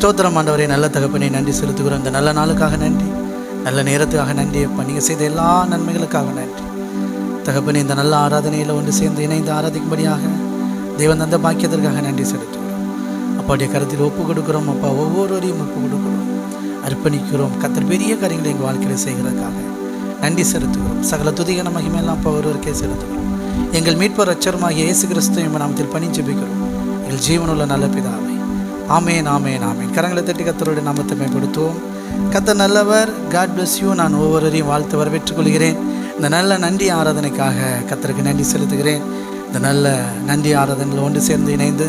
ஸ்தோத்திரம் ஆண்டவரே. நல்ல தகப்பனை நன்றி செலுத்துகிறோம். இந்த நல்ல நாளுக்காக நன்றி. நல்ல நேரத்துக்காக நன்றி அப்பா. நீங்கள் செய்த எல்லா நன்மைகளுக்காக நன்றி. தகப்பனை இந்த நல்ல ஆராதனையில் ஒன்று சேர்ந்து இணைந்து ஆராதிக்கும்படியாக தேவன் தந்த பாக்கியத்திற்காக நன்றி செலுத்துகிறோம். அப்பாவுடைய கருத்தில் ஒப்பு கொடுக்குறோம். அப்பா ஒவ்வொருவரையும் ஒப்பு கொடுக்குறோம். அர்ப்பணிக்கிறோம். கத்தர் பெரிய காரியங்களை எங்கள் வாழ்க்கையில் செய்கிறதுக்காக நன்றி செலுத்துகிறோம். சகல துதிகன மகிமையெல்லாம் அப்பா ஒருவருக்கே செலுத்துகிறோம். எங்கள் மீட்பர் அச்சரமாகிய இயேசு கிறிஸ்து நாமத்தில் பணி ஜெபிக்கிறோம் எங்கள் ஜீவனுள்ள நல்ல பிதாவை. ஆமேன் ஆமேன் ஆமேன். கரங்களை தட்டி கத்தருடைய நாமத்தை மேம்படுத்துவோம். கத்தர் நல்லவர் காட் பிளஸ் யூ நான் ஒவ்வொருவரையும் வாழ்த்து வரவேற்றுக் கொள்கிறேன். இந்த நல்ல நன்றி ஆராதனைக்காக கத்தருக்கு நன்றி செலுத்துகிறேன். இந்த நல்ல நன்றி ஆராதனையில் ஒன்று சேர்ந்து இணைந்து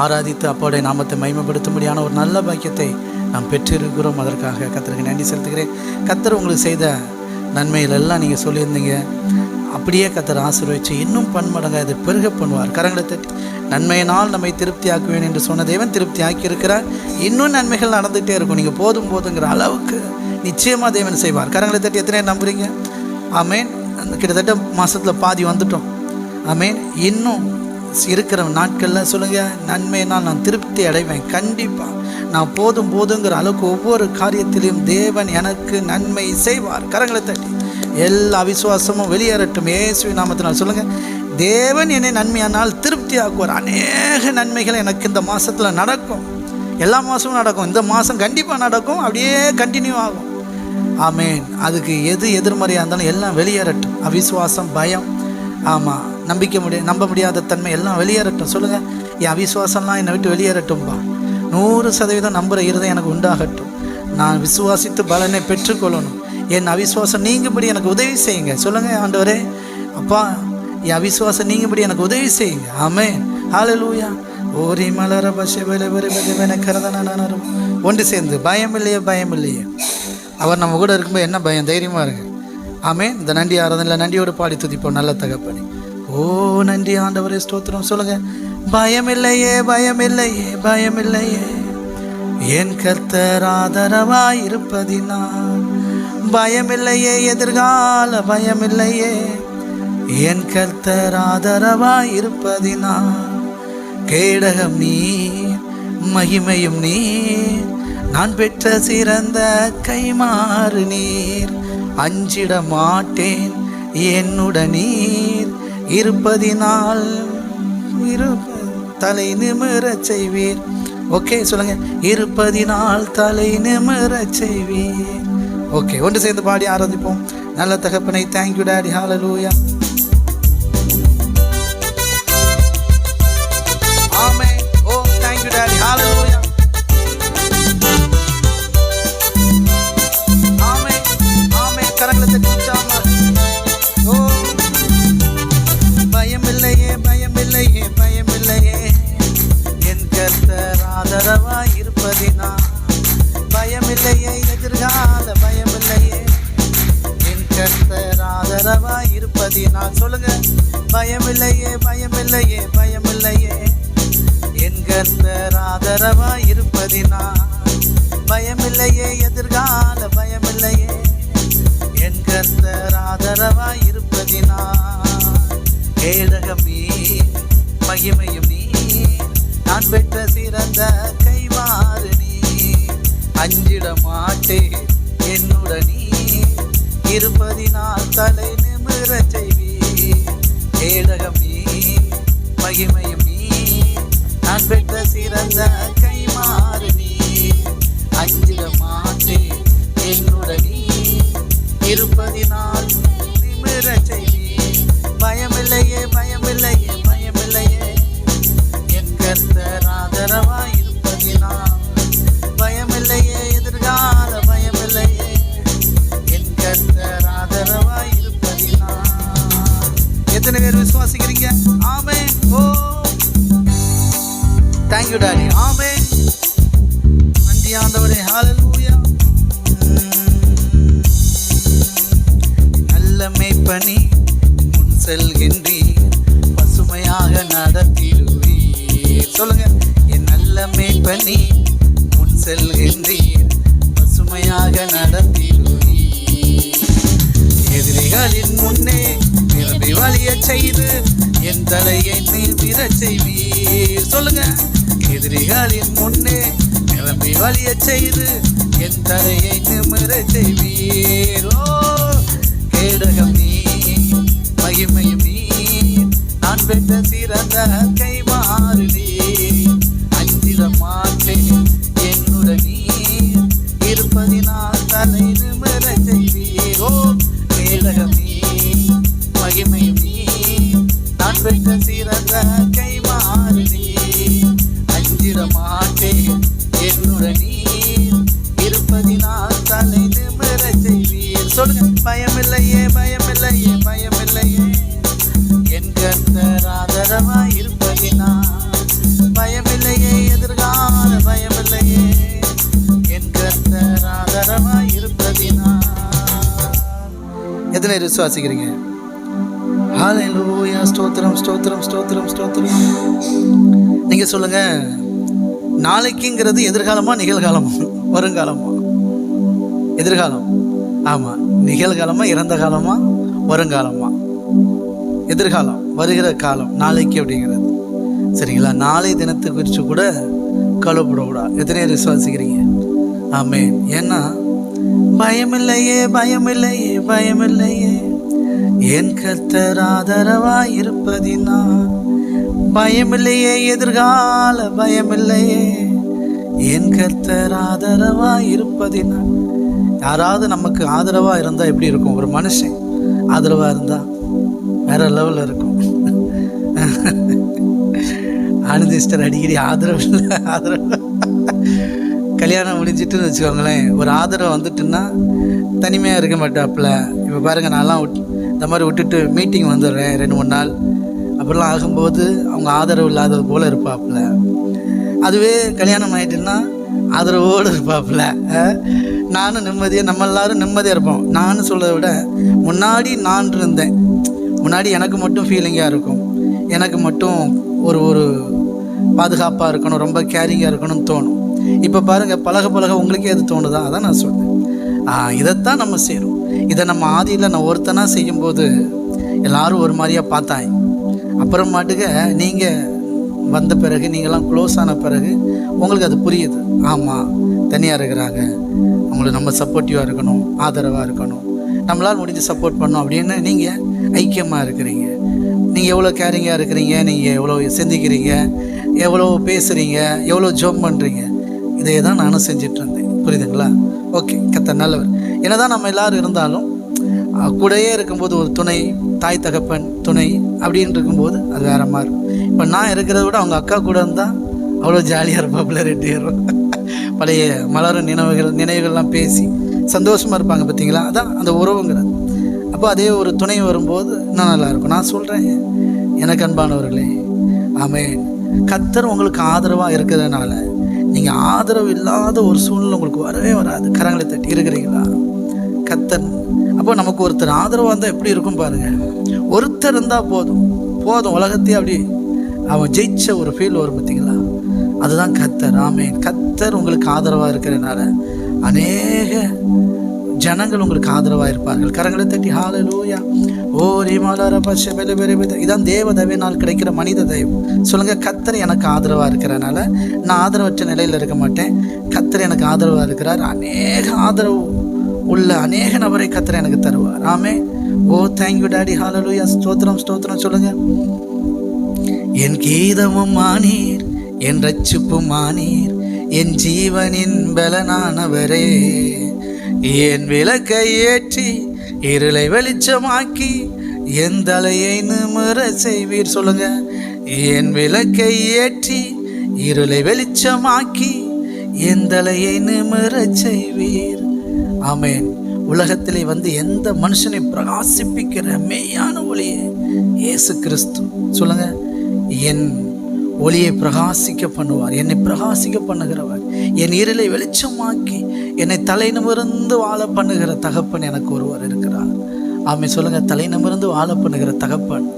ஆராதித்து அப்போடைய நாமத்தை மைமப்படுத்தும்படியான ஒரு நல்ல பாக்கியத்தை நாம் பெற்றிருக்கிறோம். அதற்காக கத்தருக்கு நன்றி செலுத்துகிறேன். கத்தர் உங்களுக்கு செய்த நன்மைகள் எல்லாம் நீங்கள் சொல்லியிருந்தீங்க. அப்படியே கத்தர் ஆசீர்வச்சு இன்னும் பன்மடங்காக இதை பெருக பண்ணுவார். கரங்களை தட்டி நன்மையினால் நம்மை திருப்தி ஆக்குவேன் என்று சொன்ன தேவன் திருப்தி ஆக்கியிருக்கிறார் இன்னும் நன்மைகள் நடந்துகிட்டே இருக்கும். நீங்கள் போதும் போதுங்கிற அளவுக்கு நிச்சயமாக தேவன் செய்வார். கரங்களை தட்டி எத்தனை நம்புறீங்க? ஆமேன். கிட்டத்தட்ட மாதத்தில் பாதி வந்துட்டோம். ஆமேன். இன்னும் இருக்கிற நாட்களில் சொல்லுங்கள் நன்மையினால் நான் திருப்தி அடைவேன். கண்டிப்பாக நான் போதும் போதுங்கிற அளவுக்கு ஒவ்வொரு காரியத்திலையும் தேவன் எனக்கு நன்மை செய்வார். கரங்களை தட்டி. எல்லா விசுவாசமும் வெளியேறட்டும். இயேசுவி நாமத்தினால் சொல்லுங்கள் தேவன் என்னை நன்மையானால் திருப்தி ஆக்குவார் அநேக நன்மைகள் எனக்கு இந்த மாதத்தில் நடக்கும். எல்லா மாதமும் நடக்கும். இந்த மாதம் கண்டிப்பாக நடக்கும். அப்படியே கண்டினியூ ஆகும். ஆமேன். அதுக்கு எது எதிர்மறையாக இருந்தாலும் எல்லாம் வெளியேறட்டும். அவிசுவாசம் பயம். ஆமாம் நம்பிக்க முடிய நம்ப முடியாத தன்மை எல்லாம் வெளியேறட்டும். சொல்லுங்கள் என் அவிசுவாசம்லாம் என்னை விட்டு வெளியேறட்டும்பா. நூறு சதவீதம் நம்புகிற இருதம் எனக்கு உண்டாகட்டும். நான் விசுவாசித்து பலனை பெற்றுக்கொள்ளணும். என் அவிசுவாசம் நீங்கும்படி எனக்கு உதவி செய்யுங்க. சொல்லுங்கள் ஆண்டவரே. அப்பா என் அவிசுவாசம் நீங்கும்படி எனக்கு உதவி செய்யுங்க. ஆமே ஹalleluya ஓரி மலர பஷ பல பரி ஒன்று சேர்ந்து பயம் இல்லையே பயம் இல்லையே அவர் நம்ம கூட இருக்கும்போது என்ன பயம்? தைரியமாக இருக்கு ஆமே இந்த நன்றி ஆராதனையில் நன்றியோடு பாடி துதிப்போம். நல்ல தகப்பனி. ஓ நன்றி ஆண்டவரே ஸ்தோத்திரம். சொல்லுங்க. பயம் இல்லையே பயம் இல்லையே பயம் இல்லையே என் கர்த்தர் ஆதரவாய் இருப்பதினால் பயமில்லையே எதிர்கால பயமில்லையே. என் கர்த்தர் ஆதரவாய் இருப்பதினால் கேடகம் நீ மகிமையும் நீர் நான் பெற்ற சிறந்த கைமாறு நீர். அஞ்சிட மாட்டேன் என்னுட நீர் இருப்பதினால் இருப்ப தலை நிமிரச் செய்வீர். ஓகே சொல்லுங்க. இருப்பதினால் தலை நிமிரச் செய்வீர். ஓகே ஒன்று சேர்ந்து பாடி ஆராதிப்போம். நல்ல தகப்பனை தேங்க்யூ டாடி ஹalleluya ஆமென் ஓ தேங்க்யூ டாடி ஹalleluya ஆமென் ஆமென் கரங்களை தட்டி ஓ oh. பயமில்லையே பயமில்லையே பயமில்லையே. என் கர்த்தர் ஆதரவாய் இருப்பதினா பயமில்லையே எதிர்கால கதவா ஆதரவாய் இருப்பதினால் சொல்லுங்க. பயமில்லையே பயமில்லையே பயமில்லையே. என் கர்த்தர் ஆதரவா இருப்பதினால் பயமில்லையே எதிர்கால பயமில்லையே. என் கர்த்தர் ஆதரவா இருப்பதினால் கேடகம் நீ மகிமையும் நீ நான் பெற்ற சிறந்த கைமாறு நீ அஞ்சிட மாட்டேன் என்னுடனே. நீ இருப்பதினால் தலை நிமிர செய்வி கேடகம் நீ மகிமையும் நீ நான் பெற்ற சிறந்த கைமாறு நீ அஞ்சிட மாட்டேன் என்னுடன் இருப்பதினால் தேங்க்யூ டாடி ஆமே நன்றி ஆண்டவரே ஹalleluya. நல்ல மேய்ப்பனி முன் செல்கின்றீர். பசுமையாக நடத்திடுவீர். சொல்லுங்க என் நல்ல மேய்ப்பனி முன் செல்கின்றீர். பசுமையாக நடத்திடுவீர். எதிரிகளின் முன்னே நிரம்பி வழிய செய்து என் தலையை நிமிரச் செய்வீர். சொல்லுங்க எதிரிகளின் முன்னே கிளம்பி வழிய செய்து என் தலையை நிமிர செய்வீரோ? கேடகம் நீ மகிமையும் நீ நான் பெற்ற சிறந்த கை நீ. வாசிக்கிறீங்க. பேர் ஹalleluya ஸ்தோத்திரம் ஸ்தோத்திரம் ஸ்தோத்திரம் ஸ்தோத்திரம். நீங்க சொல்லுங்க நாளைக்குங்கிறது எதிர்காலமா நிகழ்காலமா? வருங்காலமா? எதிர்காலம். ஆமாம் நிகழ்காலமா இறந்த காலமா வருங்காலமா? எதிர்காலம் வருகிற காலம் நாளைக்கு அப்படிங்கிறது. சரிங்களா? நாளை தினத்தை குறித்து கூட கவலைப்படக்கூடாது. எத்தனை விசுவாசிக்கிறீங்க? ஆமேன் ஏன்னா பயமில்லையே பயமில்லையே பயமில்லையே. என் கர்த்தர் ஆதரவாய் இருப்பதினா பயமில்லையே எதிர்கால பயமில்லையே. என் கர்த்தர் ஆதரவாய் இருப்பதினா யாராவது நமக்கு ஆதரவாக இருந்தால் எப்படி இருக்கும்? ஒரு மனுஷன் ஆதரவாக இருந்தால் வேற லெவலில் இருக்கும். ஆனந்திஸ்டர் அடிக்கடி ஆதரவு இல்லை ஆதரவு கல்யாணம் முடிஞ்சிட்டுன்னு வச்சுக்கோங்களேன் ஒரு ஆதரவு வந்துட்டுன்னா தனிமையாக இருக்க மாட்டாப்புல. இப்போ பாருங்கள் நான்லாம் விட் இந்த மாதிரி விட்டுட்டு மீட்டிங் வந்துடுறேன் ரெண்டு மூணு நாள். அப்படிலாம் ஆகும்போது அவங்க ஆதரவு இல்லாதது போல் இருப்பாப்புல. அதுவே கல்யாணம் ஆகிட்டுன்னா ஆதரவோடு இருப்பாப்புல. நானும் நிம்மதியாக நம்ம எல்லாரும் நிம்மதியாக இருப்போம். நான் சொல்கிறத விட முன்னாடி நான் இருந்தேன். முன்னாடி எனக்கு மட்டும் ஃபீலிங்காக இருக்கும். எனக்கு மட்டும் ஒரு ஒரு பாதுகாப்பாக இருக்கணும் ரொம்ப கேரிங்காக இருக்கணும்னு தோணும். இப்போ பாருங்கள் பழக பழக உங்களுக்கே எது தோணுதா? அதான் நான் சொல்றேன். இதைத்தான் நம்ம செய்கிறோம் இதை நம்ம ஆதியில் நான் ஒருத்தனாக செய்யும்போது எல்லாரும் ஒரு மாதிரியாக பார்த்தாங்க அப்புறமாட்டுக்க நீங்கள் வந்த பிறகு நீங்களாம் க்ளோஸ் ஆன பிறகு உங்களுக்கு அது புரியுது. ஆமாம் தனியாக இருக்கிறாங்க. அவங்களுக்கு நம்ம சப்போர்ட்டிவாக இருக்கணும் ஆதரவாக இருக்கணும். நம்மளால் முடிஞ்சு சப்போர்ட் பண்ணோம் அப்படின்னு நீங்கள் ஐக்கியமாக இருக்கிறீங்க. நீங்கள் எவ்வளோ கேரிங்காக இருக்கிறீங்க நீங்கள் எவ்வளோ சிந்திக்கிறீங்க எவ்வளோ பேசுகிறீங்க எவ்வளோ ஜோம் பண்ணுறீங்க இதை தான் நானும் செஞ்சுட்டு இருந்தேன். புரியுதுங்களா? ஓகே கத்த நல்லவர். என்னதான் நம்ம எல்லாரும் இருந்தாலும் கூடையே இருக்கும்போது ஒரு துணை தாய் தகப்பன் துணை அப்படின்னு இருக்கும்போது அது வேற மாதிரி இப்போ நான் இருக்கிறத விட அவங்க அக்கா கூட இருந்தால் அவ்வளோ ஜாலியாக இருப்பாப்புல ரெண்டு பேரும். பழைய மலரும் நினைவுகள் நினைவுகள்லாம் பேசி சந்தோஷமாக இருப்பாங்க பார்த்தீங்களா அதான் அந்த உறவுங்கிறது. அப்போ அதே ஒரு துணை வரும்போது இன்னும் நல்லாயிருக்கும் நான் சொல்கிறேன் எனக்கு அன்பானவர்களே ஆமே கத்தர் உங்களுக்கு ஆதரவாக இருக்கிறதுனால நீங்கள் ஆதரவு இல்லாத ஒரு சூழ்நிலை உங்களுக்கு வரவே வராது. கரங்களை தட்டி இருக்கிறீங்களா? கத்தர். அப்போ நமக்கு ஒருத்தர் ஆதரவாக இருந்தால் எப்படி இருக்கும் பாருங்க. ஒருத்தர் இருந்தால் போதும். போதும். உலகத்தையே அப்படி அவன் ஜெயிச்ச ஒரு ஃபீல் வரும் பார்த்தீங்களா? அதுதான் கத்தர். ஆமேன். கத்தர் உங்களுக்கு ஆதரவாக இருக்கிறனால அநேக ஜனங்கள் உங்களுக்கு ஆதரவாக இருப்பார்கள். கரங்களை தட்டி ஹாலலூயா ஓ ரீமாலார பஷ பெல பெல இதான் தேவ தயவினால் கிடைக்கிற மனித தயவு. சொல்லுங்க கத்தர் எனக்கு ஆதரவாக இருக்கிறனால நான் ஆதரவற்ற நிலையில் இருக்க மாட்டேன். கத்தர் எனக்கு ஆதரவாக இருக்கிறார். அநேக ஆதரவு உள்ள அநேக நபரை கத்திர எனக்கு தருவார். ஆமே ஓ தேங்க்யூ டாடி ஹாலலூயா ஸ்தோத்திரம் ஸ்தோத்திரம் சொல்லுங்க. என் கீதமும் மானீர் என் ரட்சிப்பும் மானீர் என் ஜீவனின் பலனானவரே. என் விளக்கை ஏற்றி இருளை வெளிச்சமாக்கி என் தலையை நிமிர செய்வீர் சொல்லுங்க. என் விளக்கை ஏற்றி இருளை வெளிச்சமாக்கி என் தலையை நிமிர செய்வீர். ஆமேன். உலகத்திலே வந்து எந்த மனுஷனை பிரகாசிப்பிக்கிற மெய்யான ஒளியே இயேசு கிறிஸ்து. சொல்லுங்க. என் ஒளியை பிரகாசிக்க பண்ணுவார். என்னை பிரகாசிக்க பண்ணுகிறவர். என் இருளை வெளிச்சமாக்கி என்னை தலை நிமிர்ந்து வாழ பண்ணுகிற தகப்பன் எனக்கு ஒருவர் இருக்கிறார். ஆமை சொல்லுங்க. தலை நிமிர்ந்து வாழ பண்ணுகிற தகப்பன்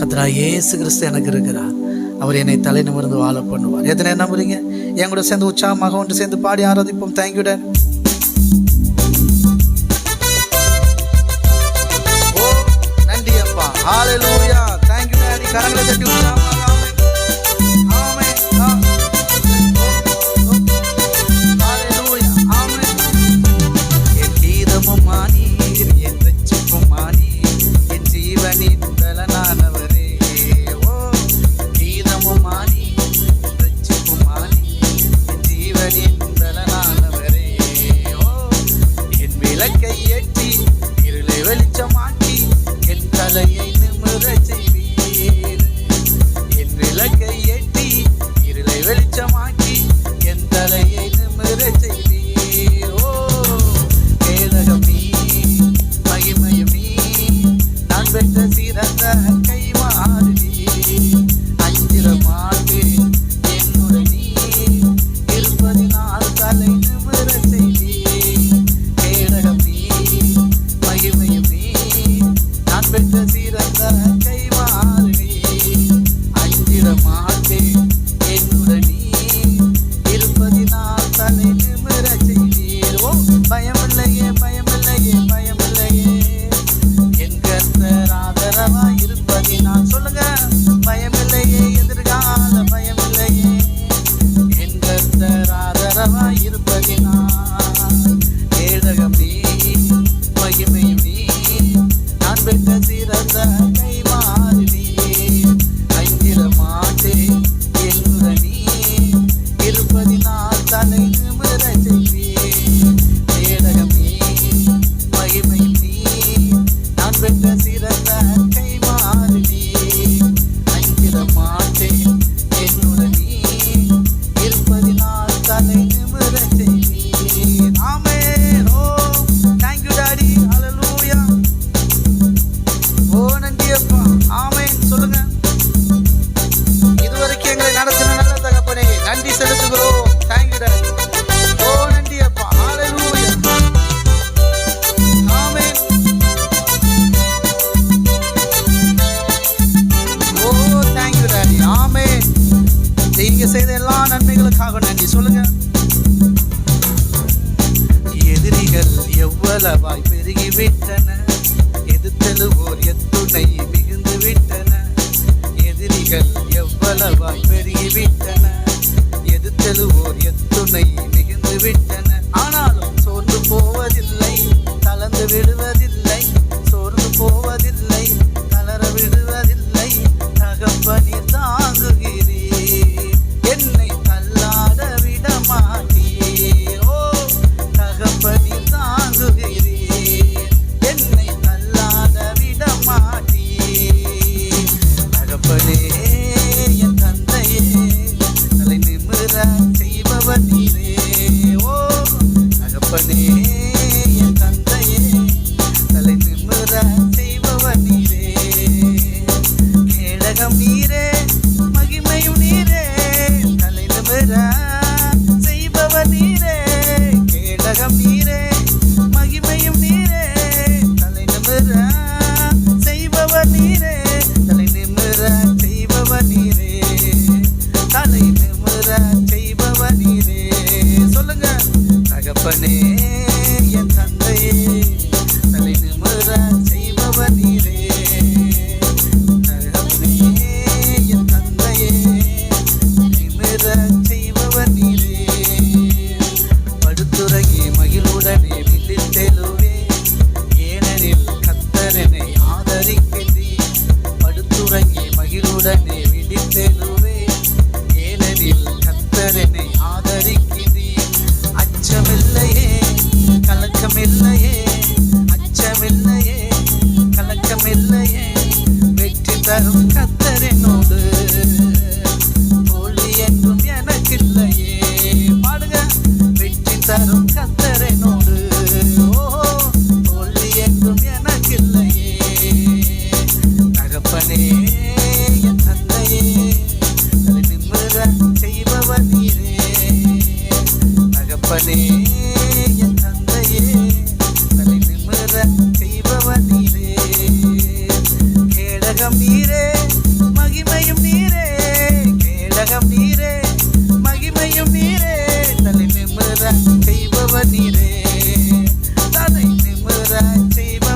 கத்ரா ஏசு கிறிஸ்து எனக்கு இருக்கிறார். அவர் என்னை தலை நிமிர்ந்து வாழ பண்ணுவார். எத்தனை நம்புறீங்க என் கூட சேர்ந்து உற்சாகமாக ஒன்று சேர்ந்து பாடி ஆராதிப்போம். தேங்க்யூ டேன் விட்டன. எது தெழுவோர் எத்துணை மிகுந்து விட்டன ஆனாலும்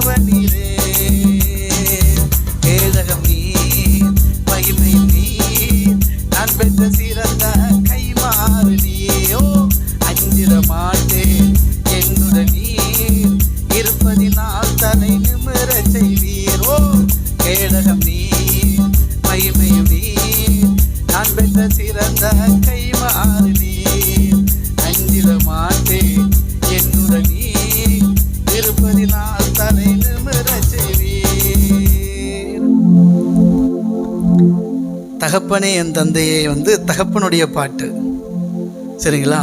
never needed. தகப்பனே என் தந்தையே வந்து தகப்பனுடைய பாட்டு. சரிங்களா?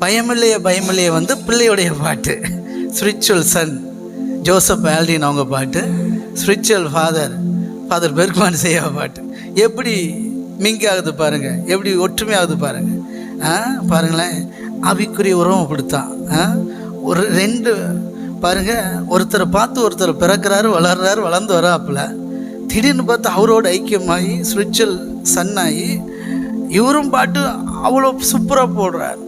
பயமில்லைய பயமில்லைய வந்து பிள்ளையுடைய பாட்டு. ஸ்பிரிச்சுவல் சன் ஜோசப் ஆல்டின் அவங்க பாட்டு. ஸ்பிரிச்சுவல் ஃபாதர் ஃபாதர் பெர்க்மான் செய்யா பாட்டு. எப்படி மிங்க் ஆகுது பாருங்கள் எப்படி ஒற்றுமையாகுது பாருங்கள் ஆ பாருங்களேன். அவிக்குரிய உறவும் கொடுத்தான் ஆ ஒரு ரெண்டு பாருங்கள் ஒருத்தரை பார்த்து ஒருத்தர் பிறக்கிறாரு வளர்றாரு வளர்ந்து வராப்பில். திடீர்னு பார்த்து அவரோட ஐக்கியமாகி ஸ்பிரிச்சுவல் சன்னாகி இவரும் பாட்டு அவ்வளோ சூப்பராக போடுறார்.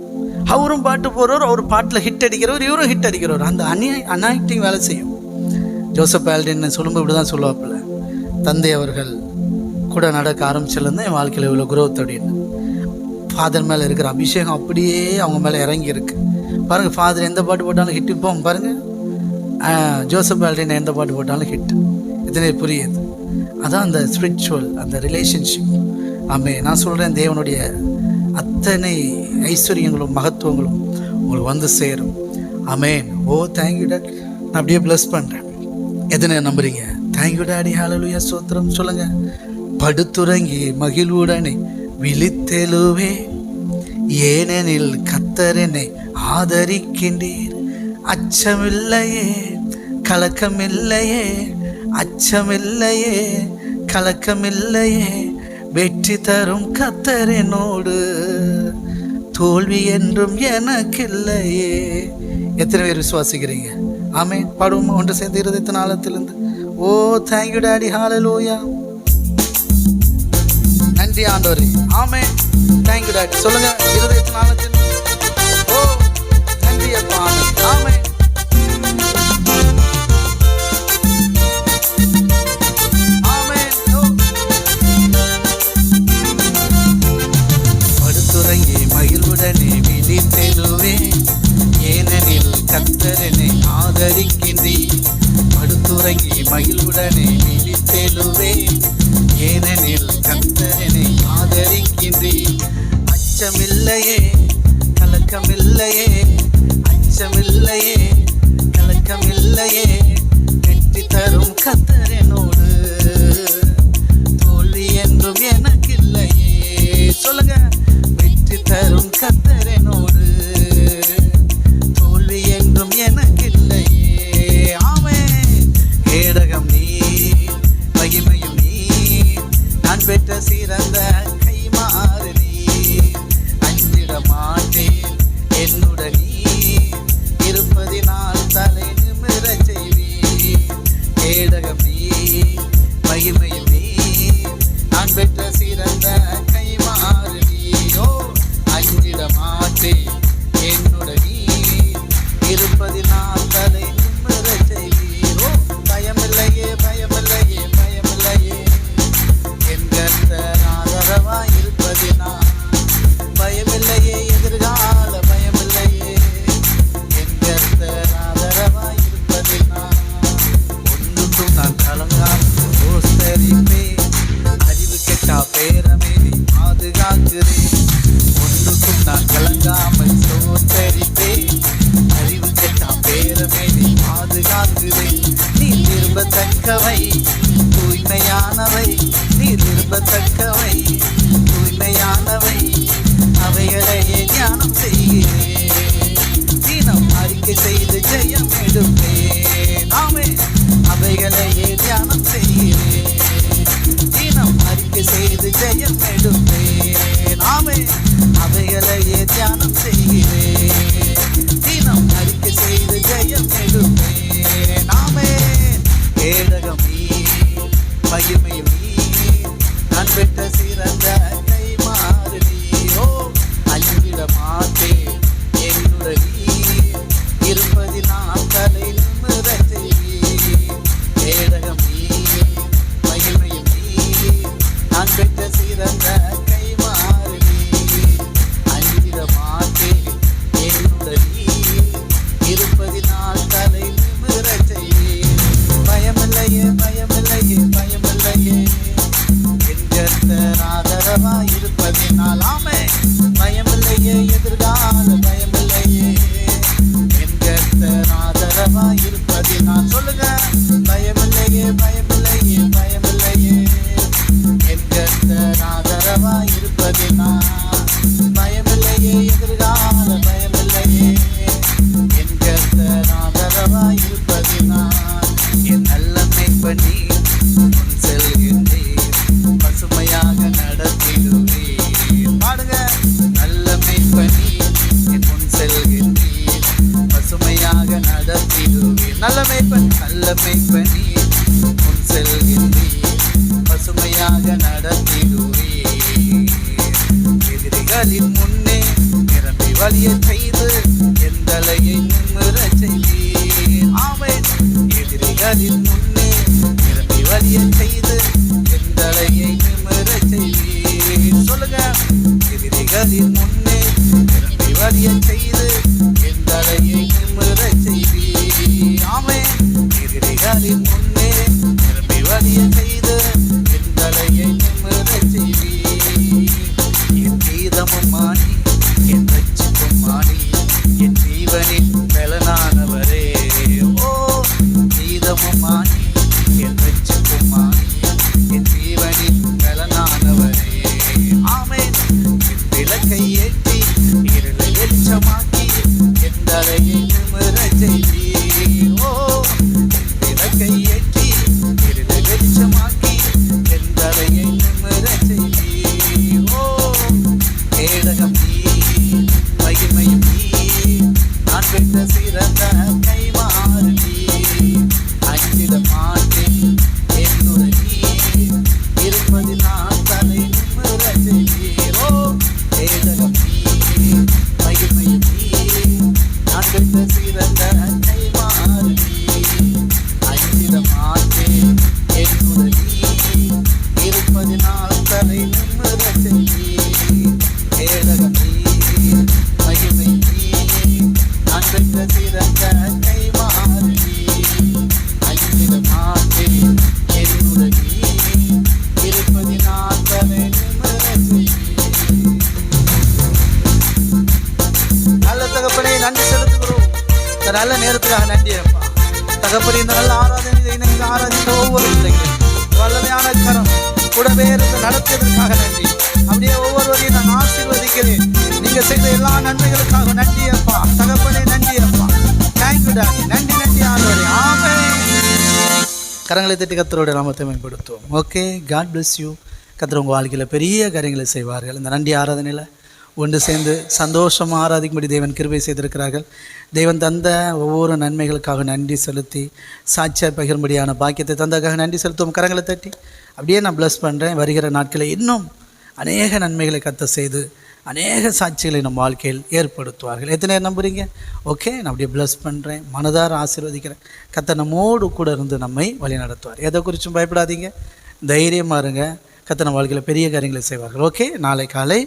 அவரும் பாட்டு போடுறவர் அவர் பாட்டில் ஹிட் அடிக்கிறவர் இவரும் ஹிட் அடிக்கிறவர். அந்த அனி அனாக்டிங் வேலை செய்யும். ஜோசப் ஆல்டின் சொல்லும்போது இப்படி தான் சொல்லுவாப்புல தந்தை அவர்கள் கூட நடக்க ஆரம்பிச்சிலேருந்து என் வாழ்க்கையில் இவ்வளோ குரோத் அப்படின்னு. ஃபாதர் மேலே இருக்கிற அபிஷேகம் அப்படியே அவங்க மேலே இறங்கி இருக்கு பாருங்கள் ஃபாதர் எந்த பாட்டு போட்டாலும் ஹிட் இப்போ பாருங்கள் ஜோசப் ஆல்டின் எந்த பாட்டு போட்டாலும் ஹிட் இதனை புரியுது. அதான் அந்த ஸ்பிரிச்சுவல் அந்த ரிலேஷன்ஷிப் ஆமே நான் சொல்கிறேன் தேவனுடைய அத்தனை ஐஸ்வர்யங்களும் மகத்துவங்களும் உங்களுக்கு வந்து சேரும். Amen oh thank you dad. நான் அப்படியே ப்ளஸ் பண்ணுறேன் எதனை நம்புறீங்க? Thank you daddy. ஹாலலுயா சோத்திரம் சொல்லுங்க. படுத்துறங்கி மகிழ்வுடனே விழித்தெழுவே. ஏனெனில் கத்தரனை ஆதரிக்கின்றீர். அச்சமில்லையே கலக்கமில்லையே அச்சமில்லையே கலக்கமில்லையே வெற்றி தரும் கத்தரினோடு. தோல்வி என்றும் எனக்கில்லையே. எத்தனை பேர் விசுவாசிக்கிறீங்க? ஆமே பாடுவோமா. ஒன்று சேர்ந்து இருதயத்தின் ஆழத்திலிருந்து. ஓ தேங்க்யூ டாடி ஹalleluya நன்றி ஆண்டவரே. ஆமே தேங்க்யூ டாடி சொல்லுங்க. இருதயத்தின் ஆழத்தில் மகிழ்வுடனே விழித்தெழுவே. ஏனெனில் கந்தரனை ஆதரிக்கின்றேன் அச்சமில்லையே கலக்கமில்லையே. அச்சமில்லையே கலக்கமில்லையே. வெற்றி தரும் கத்தரனோடு. தோல்வி என்றும் எனக்கில்லையே. சொல்லுங்க வெற்றி தரும் கத்தரனோடு. என் கர்த்தர் ஆதரவாய் இருப்பதினால் பயமில்லையே எதிர்கால பயம் எதிரிகளின் நேரத்துக்காக நன்றி அப்பா இந்த நல்ல ஆராதனை இணைந்து ஆராதித்த ஒவ்வொரு பிள்ளைகளும். வல்லமையான கரம் கூடவே இருந்து நடத்தியதற்காக நன்றி. அப்படியே ஒவ்வொருவரையும் நான் ஆசீர்வதிக்கிறேன். நீங்க செய்த எல்லா நன்மைகளுக்காக நன்றி அப்பா. தகப்பனே நன்றி அப்பா. தேங்க்யூ டாடி நன்றி நன்றி ஆண்டவரே. ஆமே கரங்களை தட்டி கத்தரோட நாமத்தை மேம்படுத்துவோம். Okay God bless you Qatar உங்கள் வாழ்க்கையில் பெரிய காரியங்களை செய்வார்கள். இந்த நன்றி ஆராதனையில் ஒன்று சேர்ந்து சந்தோஷமாக ஆராதிக்கும்படி தேவன் கிருபை செய்திருக்கிறார்கள். தேவன் தந்த ஒவ்வொரு நன்மைகளுக்காக நன்றி செலுத்தி சாட்சியாக பகிரும்படியான பாக்கியத்தை தந்தக்காக நன்றி செலுத்துவோம். கரங்களை தட்டி அப்படியே நான் ப்ளஸ் பண்ணுறேன் வருகிற நாட்களில் இன்னும் அநேக நன்மைகளை கத்த செய்து அநேக சாட்சிகளை நம் வாழ்க்கையில் ஏற்படுத்துவார்கள். எத்தனை பேர் நம்புறீங்க? ஓகே நான் அப்படியே ப்ளஸ் பண்ணுறேன் மனதார ஆசீர்வதிக்கிறேன். கத்த நம்மோடு கூட இருந்து நம்மை வழி நடத்துவார் எதை குறித்தும் பயப்படாதீங்க. தைரியமாக இருங்க. கத்த வாழ்க்கையில் பெரிய காரியங்களை செய்வார்கள். ஓகே நாளை காலை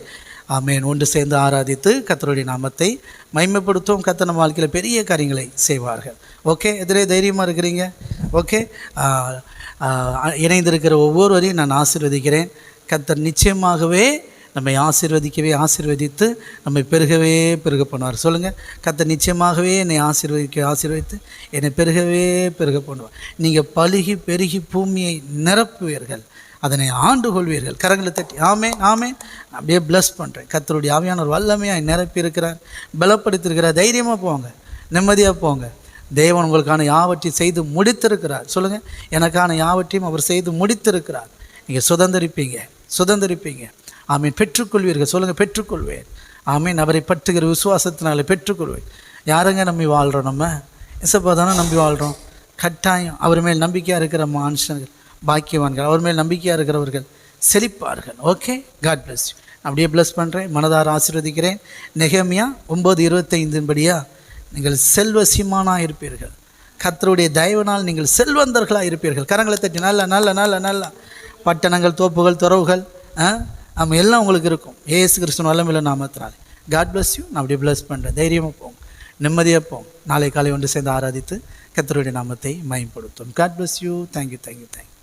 ஆமேன். ஒன்று சேர்ந்து ஆராதித்து கத்தருடைய நாமத்தை மைமைப்படுத்தும் கத்த நம்ம வாழ்க்கையில் பெரிய காரியங்களை செய்வார்கள். ஓகே? எதிரே தைரியமாக இருக்கிறீங்க? ஓகே? இணைந்திருக்கிற ஒவ்வொருவரையும் நான் ஆசிர்வதிக்கிறேன். கத்தர் நிச்சயமாகவே நம்மை ஆசிர்வதிக்கவே ஆசிர்வதித்து நம்மை பெருகவே பெருக பண்ணுவார். சொல்லுங்கள் கத்தை நிச்சயமாகவே என்னை ஆசிர்வதிக்க ஆசிர்வதித்து என்னை பெருகவே பெருக பண்ணுவார். நீங்கள் பழுகி பெருகி பூமியை நிரப்புவீர்கள். அதனை ஆண்டு கொள்வீர்கள். கரங்களை தட்டி ஆமே ஆமே அப்படியே பிளஸ் பண்ணுறேன் கத்தருடைய ஆவியானவர் வல்லமையாக நிரப்பி இருக்கிறார் பலப்படுத்தியிருக்கிறார். தைரியமாக போங்க. நிம்மதியாக போங்க. தேவன் உங்களுக்கான யாவற்றையும் செய்து முடித்திருக்கிறார். சொல்லுங்கள் எனக்கான யாவற்றையும் அவர் செய்து முடித்திருக்கிறார். நீங்கள் சுதந்திரிப்பீங்க. சுதந்திரிப்பீங்க. ஆமீன். பெற்றுக்கொள்வீர்கள். சொல்லுங்கள் பெற்றுக்கொள்வேன். ஆமீன். அவரை பற்றுகிற விசுவாசத்தினாலே பெற்றுக்கொள்வேன். யாருங்க நம்பி வாழ்கிறோம் நம்ம? எசப்பா தானே நம்பி வாழ்கிறோம் கட்டாயம். அவர் மேல் நம்பிக்கையாக இருக்கிற மனுஷர்கள். பாக்கியவான்கள் அவர் மேல் நம்பிக்கையாக இருக்கிறவர்கள் செழிப்பார்கள். ஓகே காட் பிளஸ் அப்படியே ப்ளஸ் பண்ணுறேன் மனதார ஆசீர்வதிக்கிறேன். நெகமியா ஒம்பது இருபத்தைந்தின் படியா நீங்கள் செல்வசிமானாக இருப்பீர்கள். கத்தருடைய தயவினால் நீங்கள் செல்வந்தர்களாக இருப்பீர்கள். கரங்களை தட்டி நல்ல நல்ல நல்ல நல்ல. பட்டணங்கள் தோப்புகள் துறவுகள் நம்ம எல்லாம் உங்களுக்கு இருக்கும். ஏசு கிருஷ்ணன் வல்லமில்ல நாமத்தினாலே காட் பிளஸ் யூ நான் அப்படியே ப்ளஸ் பண்ணுறேன் தைரியமாக போங்க. நிம்மதியாக போங்க. நாளை காலை ஒன்று சேர்ந்து ஆராதித்து கர்த்தருடைய நாமத்தை மயன்படுத்தும் God bless you thank you thank you thank you